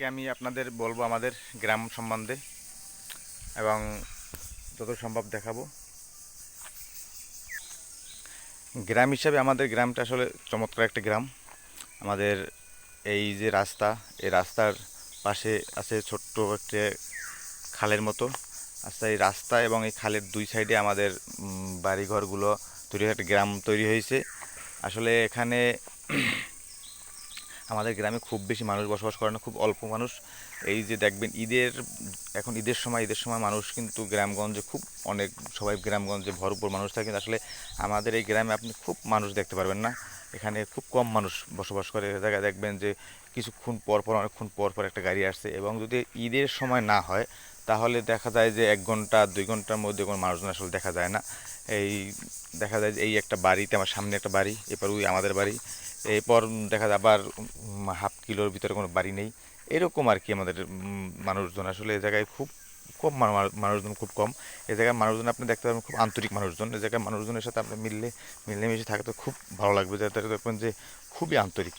আজকে আমি আপনাদের বলব আমাদের গ্রাম সম্বন্ধে এবং যত সম্ভব দেখাবো। গ্রাম হিসাবে আমাদের গ্রামটা আসলে চমৎকার একটা গ্রাম। আমাদের এই যে রাস্তা, এই রাস্তার পাশে আছে ছোট্ট একটা খালের মতো। আচ্ছা এই রাস্তা এবং এই খালের দুই সাইডে আমাদের বাড়িঘরগুলো তৈরি একটা গ্রাম তৈরি হয়েছে। আসলে এখানে আমাদের গ্রামে খুব বেশি মানুষ বসবাস করে না, খুব অল্প মানুষ। এই যে দেখবেন, ঈদের, এখন ঈদের সময় ঈদের সময় মানুষ কিন্তু গ্রামগঞ্জে খুব অনেক, সবাই গ্রামগঞ্জে ভরপুর মানুষ থাকে। কিন্তু আসলে আমাদের এই গ্রামে আপনি খুব মানুষ দেখতে পারবেন না। এখানে খুব কম মানুষ বসবাস করে। জায়গায় দেখবেন যে কিছুক্ষণ পর পর, অনেকক্ষণ পর পর একটা গাড়ি আসছে এবং যদি ঈদের সময় না হয়, তাহলে দেখা যায় যে এক ঘণ্টা, দুই ঘণ্টার মধ্যে কোনো মানুষজন আসলে দেখা যায় না। এই দেখা যায় যে এই একটা বাড়িতে, আমার সামনে একটা বাড়ি, এরপর ওই আমাদের বাড়ি। এরপর দেখা যায় আবার হাফ কিলোর ভিতরে কোনো বাড়ি নেই। এরকম আর কি আমাদের মানুষজন। আসলে এ জায়গায় খুব মা- মানুষজন খুব কম। এই জায়গায় মানুষজন আপনি দেখতে পাবেন খুব আন্তরিক মানুষজন। এই জায়গায় মানুষজনের সাথে আপনি মিললে, মিলেমিশে থাকতে খুব ভালো লাগবে। যাতে দেখবেন যে খুবই আন্তরিক।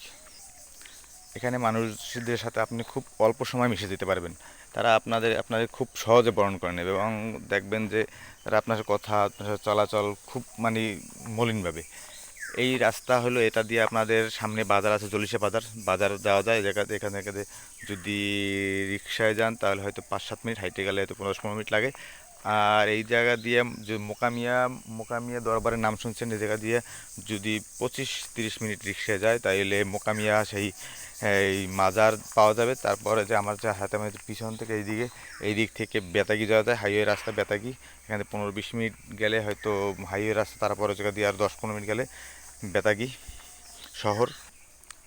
এখানে মানুষদের সাথে আপনি খুব অল্প সময় মিশে যেতে পারবেন। তারা আপনাদের আপনাদের খুব সহজে বরণ করে নেবে এবং দেখবেন যে তারা আপনার কথা, আপনার চলাচল খুব মানে মলিনভাবে। এই রাস্তা হলো এটা দিয়ে আপনাদের সামনে বাজার আছে জলিশা বাজার। বাজার যাওয়া যায় জায়গাতে এখান থেকে যদি রিক্সায় যান তাহলে হয়তো পাঁচ সাত মিনিট হাইটে গেলে হয়তো পনেরো পনেরো মিনিট লাগে। আর এই জায়গা দিয়ে যে মোকামিয়া মোকামিয়া দরবারের নাম শুনছেন, এই জায়গা দিয়ে যদি পঁচিশ তিরিশ মিনিট রিক্সায় যায় তাইলে মোকামিয়া সেই, এই মাজার পাওয়া যাবে। তারপরে যে আমার যে হাতে আমার পিছন থেকে এইদিকে এই দিক থেকে বেতাগি যাওয়া যায়, হাইওয়ে রাস্তা বেতাগি। এখানে পনেরো বিশ মিনিট গেলে হয়তো হাইওয়ে রাস্তা তারপরে জায়গা দিয়ে আর দশ পনেরো মিনিট গেলে বেতাগি শহর।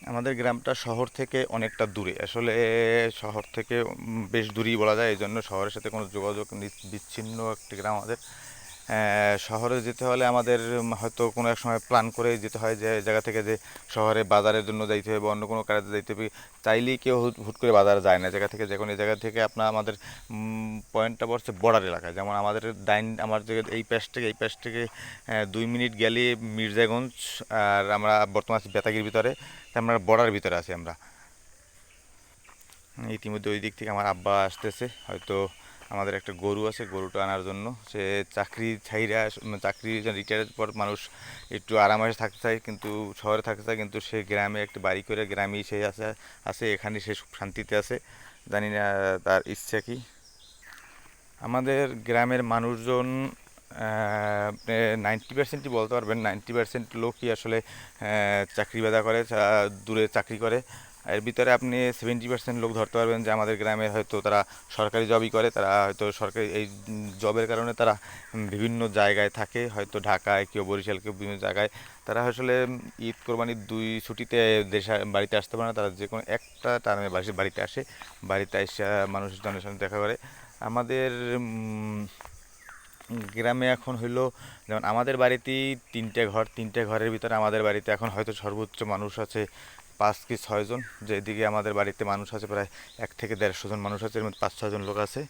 আমাদের গ্রামটা শহর থেকে অনেকটা দূরে। আসলে শহর থেকে বেশ দূরেই বলা যায় এই জন্য শহরের সাথে কোনো যোগাযোগ বিচ্ছিন্ন একটি গ্রাম আমাদের। শহরে যেতে হলে আমাদের হয়তো কোনো এক সময় প্ল্যান করে যেতে হয় যে জায়গা থেকে যে শহরে বাজারের জন্য যাইতে হবে অন্য কোনো কাজে যাইতে হবে চাইলেই কেউ হুট করে বাজারে যায় না। জায়গা থেকে, যে কোনো জায়গা থেকে আপনার আমাদের পয়েন্টটা পড়ছে বর্ডার এলাকায়। যেমন আমাদের ডাইন, আমার যে এই পাশ থেকে, এই পাশ থেকে দুই মিনিট গেলে মির্জাগঞ্জ আর আমরা বর্তমান আছি বেতাগির ভিতরে আমরা বর্ডার ভিতরে আছি আমরা। ইতিমধ্যে ওই দিক থেকে আমার আব্বা আসতেছে, হয়তো আমাদের একটা গরু আছে, গরুটা আনার জন্য। সে চাকরি ছাইরা চাকরি রিটায়ারের পর মানুষ একটু আরামে থাকতে চায়, কিন্তু শহরে থাকতে চায়, কিন্তু সে গ্রামে একটা বাড়ি করে গ্রামেই সে আছে আছে, এখানে সে শান্তিতে আছে। জানি না তার ইচ্ছা কি। আমাদের গ্রামের মানুষজন নাইনটি পার্সেন্টই বলতে পারবেন নাইনটি পার্সেন্ট লোকই আসলে চাকরি বাদা করে দূরে চাকরি করে। এর ভিতরে আপনি সেভেন্টি পার্সেন্ট লোক ধরতে পারবেন যে আমাদের গ্রামে হয়তো তারা সরকারি জবই করে, তারা হয়তো সরকারি এই জবের কারণে তারা বিভিন্ন জায়গায় থাকে, হয়তো ঢাকায় কেউ বরিশাল, কেউ বিভিন্ন জায়গায়। তারা আসলে ঈদ কোরবানির দুই ছুটিতে দেশে, বাড়িতে আসতে পারে না, তারা যে কোনো একটা টার্মে বাড়িতে আসে, বাড়িতে এসে মানুষের জনের সঙ্গে দেখা করে। আমাদের গ্রামে এখন হইল, যেমন আমাদের বাড়িতেই তিনটে ঘর, তিনটে ঘরের ভিতরে আমাদের বাড়িতে এখন হয়তো সর্বোচ্চ মানুষ আছে পাঁচ কি ছয়জন, যেদিকে আমাদের বাড়িতে মানুষ আছে, প্রায় এক থেকে দেড়শো জন মানুষ আছে, এর মধ্যে পাঁচ ছয়জন লোক আছে।